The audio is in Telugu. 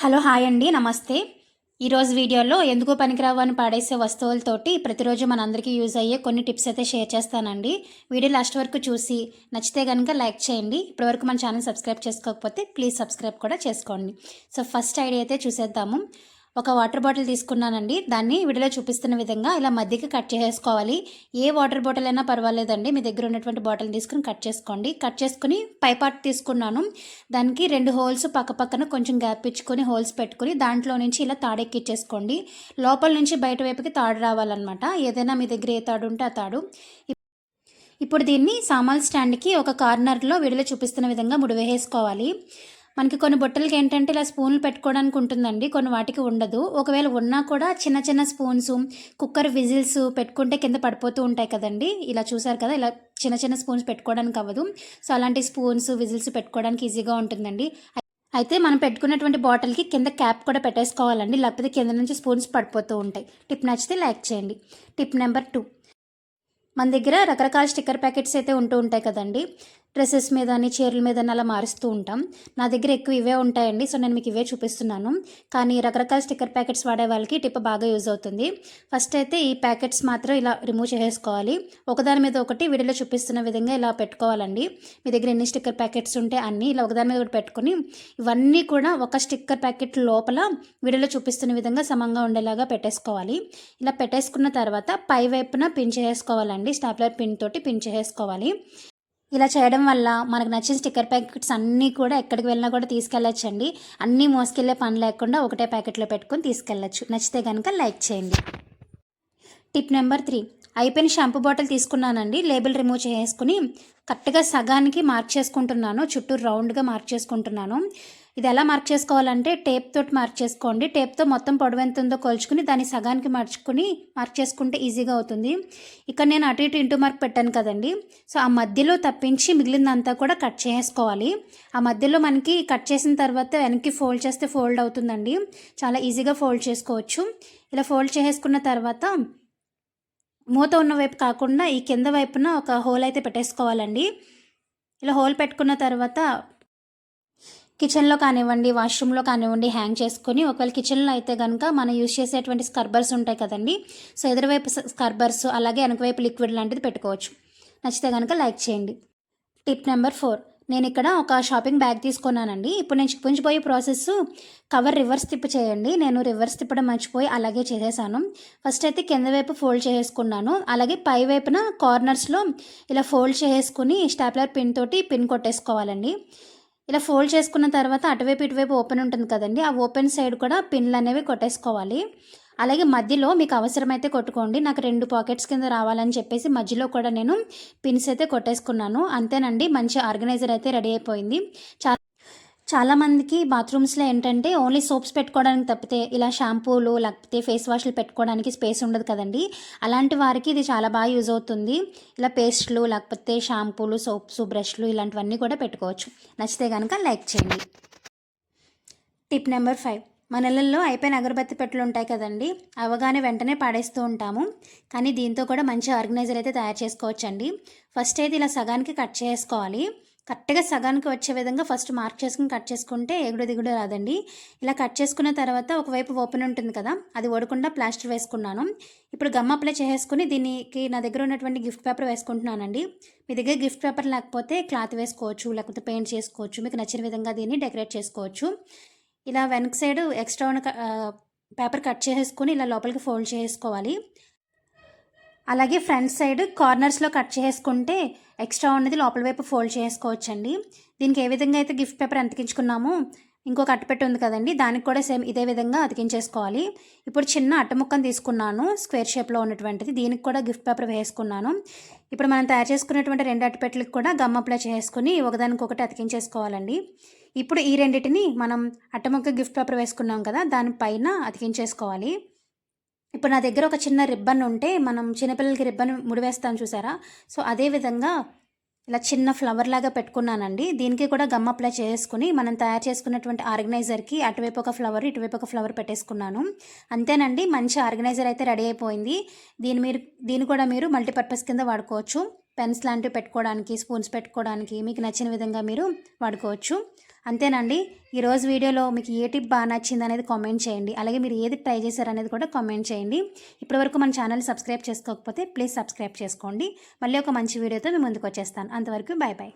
హలో హాయ్ అండి. నమస్తే. ఈరోజు వీడియోలో ఎందుకు పనికిరావు అని పాడేసే వస్తువులతోటి ప్రతిరోజు మనందరికీ యూజ్ అయ్యే కొన్ని టిప్స్ అయితే షేర్ చేస్తానండి. వీడియో లాస్ట్ వరకు చూసి నచ్చితే కనుక లైక్ చేయండి. ఇప్పటివరకు మన ఛానల్ సబ్స్క్రైబ్ చేసుకోకపోతే ప్లీజ్ సబ్స్క్రైబ్ కూడా చేసుకోండి. సో ఫస్ట్ ఐడియా అయితే చూసేద్దాము. ఒక వాటర్ బాటిల్ తీసుకున్నానండి. దాన్ని వీడియోలో చూపిస్తున్న విధంగా ఇలా మధ్యకి కట్ చేసేసుకోవాలి. ఏ వాటర్ బాటిల్ అయినా పర్వాలేదండి. మీ దగ్గర ఉన్నటువంటి బాటిల్ తీసుకుని కట్ చేసుకోండి. కట్ చేసుకుని పైపాట్ తీసుకున్నాను. దానికి రెండు హోల్స్ పక్కపక్కన కొంచెం గ్యాప్ ఇచ్చుకొని హోల్స్ పెట్టుకుని దాంట్లో నుంచి ఇలా తాడెక్కిచ్చేసుకోండి. లోపల నుంచి బయట వైపుకి తాడు రావాలన్నమాట. ఏదైనా మీ దగ్గర ఏ తాడు ఉంటే ఆ తాడు. ఇప్పుడు దీన్ని సామాన్ స్టాండ్కి ఒక కార్నర్లో వీడియోలో చూపిస్తున్న విధంగా ముడివేసుకోవాలి మనకి కొన్ని బుట్టలకి ఏంటంటే ఇలా స్పూన్లు పెట్టుకోవడానికి ఉంటుందండి. కొన్ని వాటికి ఉండదు. ఒకవేళ ఉన్నా కూడా చిన్న చిన్న స్పూన్స్ కుక్కర్ విజిల్స్ పెట్టుకుంటే కింద పడిపోతూ ఉంటాయి కదండి. ఇలా చూసారు కదా ఇలా చిన్న చిన్న స్పూన్స్ పెట్టుకోవడానికి అవ్వదు. సో అలాంటి స్పూన్స్ విజిల్స్ పెట్టుకోవడానికి ఈజీగా ఉంటుందండి. అయితే మనం పెట్టుకున్నటువంటి బాటిల్కి కింద క్యాప్ కూడా పెట్టేసుకోవాలండి. లేకపోతే కింద నుంచి స్పూన్స్ పడిపోతూ ఉంటాయి. టిప్ నచ్చితే లైక్ చేయండి. Tip number two. మన దగ్గర రకరకాల స్టిక్కర్ ప్యాకెట్స్ అయితే ఉంటూ ఉంటాయి కదండి. డ్రెస్సెస్ మీద అని చీరల మీద అలా మారుస్తూ ఉంటాం. నా దగ్గర ఎక్కువ ఇవే ఉంటాయండి. సో నేను మీకు ఇవే చూపిస్తున్నాను. కానీ రకరకాల స్టిక్కర్ ప్యాకెట్స్ వాడే వాళ్ళకి టిప్ బాగా యూజ్ అవుతుంది. ఫస్ట్ అయితే ఈ ప్యాకెట్స్ మాత్రం ఇలా రిమూవ్ చేసేసుకోవాలి. ఒకదాని మీద ఒకటి వీడియోలో చూపిస్తున్న విధంగా ఇలా పెట్టుకోవాలండి. మీ దగ్గర ఎన్ని స్టిక్కర్ ప్యాకెట్స్ ఉంటే అన్నీ ఇలా ఒకదాని మీద ఒకటి పెట్టుకుని ఇవన్నీ కూడా ఒక స్టిక్కర్ ప్యాకెట్ లోపల వీడియోలో చూపిస్తున్న విధంగా సమంగా ఉండేలాగా పెట్టేసుకోవాలి. ఇలా పెట్టేసుకున్న తర్వాత పై వైపున పిన్ చేసుకోవాలండి స్టాప్లర్ పిన్ తోటి పిన్ చేసుకోవాలి ఇలా చేయడం వల్ల మనకు నచ్చిన స్టిక్కర్ ప్యాకెట్స్ అన్నీ కూడా ఎక్కడికి వెళ్ళినా కూడా తీసుకెళ్ళచ్చండి. అన్నీ మోసుకెళ్ళే పని లేకుండా ఒకటే ప్యాకెట్లో పెట్టుకొని తీసుకెళ్ళచ్చు. నచ్చితే కనుక లైక్ చేయండి. Tip number three. అయిపోయిన షాంపూ బాటిల్ తీసుకున్నానండి. లేబుల్ రిమూవ్ చేసుకుని కరెక్ట్గా సగానికి మార్క్ చేసుకుంటున్నాను. చుట్టూ రౌండ్గా మార్క్ చేసుకుంటున్నాను. ఇది ఎలా మార్క్ చేసుకోవాలంటే టేప్ తోటి మార్క్ చేసుకోండి. టేప్తో మొత్తం పొడవు ఎంత ఉందో కొలుచుకుని దాన్ని సగానికి మార్చుకుని మార్క్ చేసుకుంటే ఈజీగా అవుతుంది. ఇక్కడ నేను అటు ఇటు ఇంటూ మార్క్ పెట్టాను కదండి. సో ఆ మధ్యలో తప్పించి మిగిలిందంతా కూడా కట్ చేసుకోవాలి ఆ మధ్యలో మనకి కట్ చేసిన తర్వాత వెనక్కి ఫోల్డ్ చేస్తే ఫోల్డ్ అవుతుందండి. చాలా ఈజీగా ఫోల్డ్ చేసుకోవచ్చు. ఇలా ఫోల్డ్ చేసుకున్న తర్వాత మూత ఉన్న వైపు కాకుండా ఈ కింద వైపున ఒక హోల్ అయితే పెట్టేసుకోవాలండి. ఇలా హోల్ పెట్టుకున్న తర్వాత కిచెన్లో కానివ్వండి వాష్రూమ్లో కానివ్వండి హ్యాంగ్ చేసుకొని ఒకవేళ కిచెన్లో అయితే కనుక మనం యూజ్ చేసేటువంటి స్కర్బర్స్ ఉంటాయి కదండి. సో ఎదురువైపు స్కర్బర్స్ అలాగే వెనకవైపు లిక్విడ్ లాంటిది పెట్టుకోవచ్చు. నచ్చితే కనుక లైక్ చేయండి. Tip number four. నేను ఇక్కడ ఒక షాపింగ్ బ్యాగ్ తీసుకున్నానండి. ఇప్పుడు నేను పుంజిపోయే ప్రాసెస్ కవర్ రివర్స్ తిప్పి చేయండి. నేను రివర్స్ తిప్పడం మర్చిపోయి అలాగే చేసేసాను. ఫస్ట్ అయితే కింద వైపు ఫోల్డ్ చేసుకున్నాను అలాగే పై వైపున కార్నర్స్లో ఇలా ఫోల్డ్ చేసుకుని స్టాప్లర్ పిన్ తోటి పిన్ కొట్టేసుకోవాలండి. ఇలా ఫోల్డ్ చేసుకున్న తర్వాత అటువైపు ఇటువైపు ఓపెన్ ఉంటుంది కదండి. ఆ ఓపెన్ సైడ్ కూడా పిన్లు అనేవి కొట్టేసుకోవాలి. అలాగే మధ్యలో మీకు అవసరమైతే కొట్టుకోండి. నాకు రెండు పాకెట్స్ కింద రావాలని చెప్పేసి మధ్యలో కూడా నేను పిన్స్ అయితే కొట్టేసుకున్నాను. అంతేనండి మంచి ఆర్గనైజర్ అయితే రెడీ అయిపోయింది. చాలా చాలామందికి బాత్రూమ్స్లో ఏంటంటే ఓన్లీ సోప్స్ పెట్టుకోవడానికి తప్పితే ఇలా షాంపూలు లేకపోతే ఫేస్ వాష్లు పెట్టుకోవడానికి స్పేస్ ఉండదు కదండి. అలాంటి వారికి ఇది చాలా బాగా యూజ్ అవుతుంది. ఇలా పేస్ట్లు లేకపోతే షాంపూలు సోప్స్ బ్రష్లు ఇలాంటివన్నీ కూడా పెట్టుకోవచ్చు. నచ్చితే కనుక లైక్ చేయండి. Tip number five. మన ఇళ్ళల్లో అయిపోయిన అగరబత్తి పెట్టెలు ఉంటాయి కదండి అవగానే వెంటనే పాడేస్తూ ఉంటాము. కానీ దీంతో కూడా మంచి ఆర్గనైజర్ అయితే తయారు చేసుకోవచ్చండి. ఫస్ట్ అయితే ఇలా సగానికి కట్ చేసుకోవాలి. కరెక్ట్గా సగానికి వచ్చే విధంగా ఫస్ట్ మార్క్ చేసుకుని కట్ చేసుకుంటే ఎగుడు దిగుడు రాదండి. ఇలా కట్ చేసుకున్న తర్వాత ఒకవైపు ఓపెన్ ఉంటుంది కదా అది ఓడకుండా ప్లాస్టర్ వేసుకున్నాను. ఇప్పుడు గమ్ అప్లై చేసుకుని దీనికి నా దగ్గర ఉన్నటువంటి గిఫ్ట్ పేపర్ వేసుకుంటున్నానండి. మీ దగ్గర గిఫ్ట్ పేపర్ లేకపోతే క్లాత్ వేసుకోవచ్చు లేకపోతే పెయింట్ చేసుకోవచ్చు మీకు నచ్చిన విధంగా దీన్ని డెకరేట్ చేసుకోవచ్చు. ఇలా వెనక సైడ్ ఎక్స్ట్రా ఉన్న పేపర్ కట్ చేసుకుని ఇలా లోపలికి ఫోల్డ్ చేసుకోవాలి అలాగే ఫ్రంట్ సైడ్ కార్నర్స్లో కట్ చేసుకుంటే ఎక్స్ట్రా ఉన్నది లోపల వైపు ఫోల్డ్ చేసుకోవచ్చండి దీనికి ఏ విధంగా అయితే గిఫ్ట్ పేపర్ అతికించుకున్నామో ఇంకొక అట్టపెట్టి ఉంది కదండి దానికి కూడా సేమ్ ఇదే విధంగా అతికించేసుకోవాలి. ఇప్పుడు చిన్న అట్టముక్కను తీసుకున్నాను స్క్వేర్ షేప్లో ఉన్నటువంటిది దీనికి కూడా గిఫ్ట్ పేపర్ వేసుకున్నాను. ఇప్పుడు మనం తయారు చేసుకున్నటువంటి రెండు అట్టపెట్లకు కూడా గమ్ అప్లై చేసుకుని ఒకదానికొకటి అతికించేసుకోవాలండి. ఇప్పుడు ఈ రెండింటిని మనం అట్టముక్క గిఫ్ట్ పేపర్ వేసుకున్నాం కదా దానిపైన అతికించేసుకోవాలి ఇప్పుడు నా దగ్గర ఒక చిన్న రిబ్బన్ ఉంటే మనం చిన్నపిల్లలకి రిబ్బన్ ముడివేస్తాం చూసారా? సో అదే విధంగా ఇలా చిన్న ఫ్లవర్ లాగా పెట్టుకున్నానండి. దీనికి కూడా గమ్ అప్లై చేసుకుని మనం తయారు చేసుకున్నటువంటి ఆర్గనైజర్కి అటువైపు ఒక ఫ్లవర్ ఇటువైపు ఒక ఫ్లవర్ పెట్టేసుకున్నాను. అంతేనండి మంచి ఆర్గనైజర్ అయితే రెడీ అయిపోయింది. దీని మీరు దీన్ని కూడా మీరు మల్టీపర్పస్ కింద వాడుకోవచ్చు. పెన్స్ లాంటివి పెట్టుకోవడానికి స్పూన్స్ పెట్టుకోవడానికి మీకు నచ్చిన విధంగా మీరు వాడుకోవచ్చు. అంతేనండి ఈరోజు వీడియోలో మీకు ఏ టిప్ బాగా నచ్చింది అనేది కామెంట్ చేయండి. అలాగే మీరు ఏది ట్రై చేశారనేది కూడా కామెంట్ చేయండి. ఇప్పటివరకు మన ఛానల్ సబ్స్క్రైబ్ చేసుకోకపోతే ప్లీజ్ సబ్స్క్రైబ్ చేసుకోండి. మళ్ళీ ఒక మంచి వీడియోతో మేము ముందుకు వచ్చేస్తాను. అంతవరకు బాయ్ బాయ్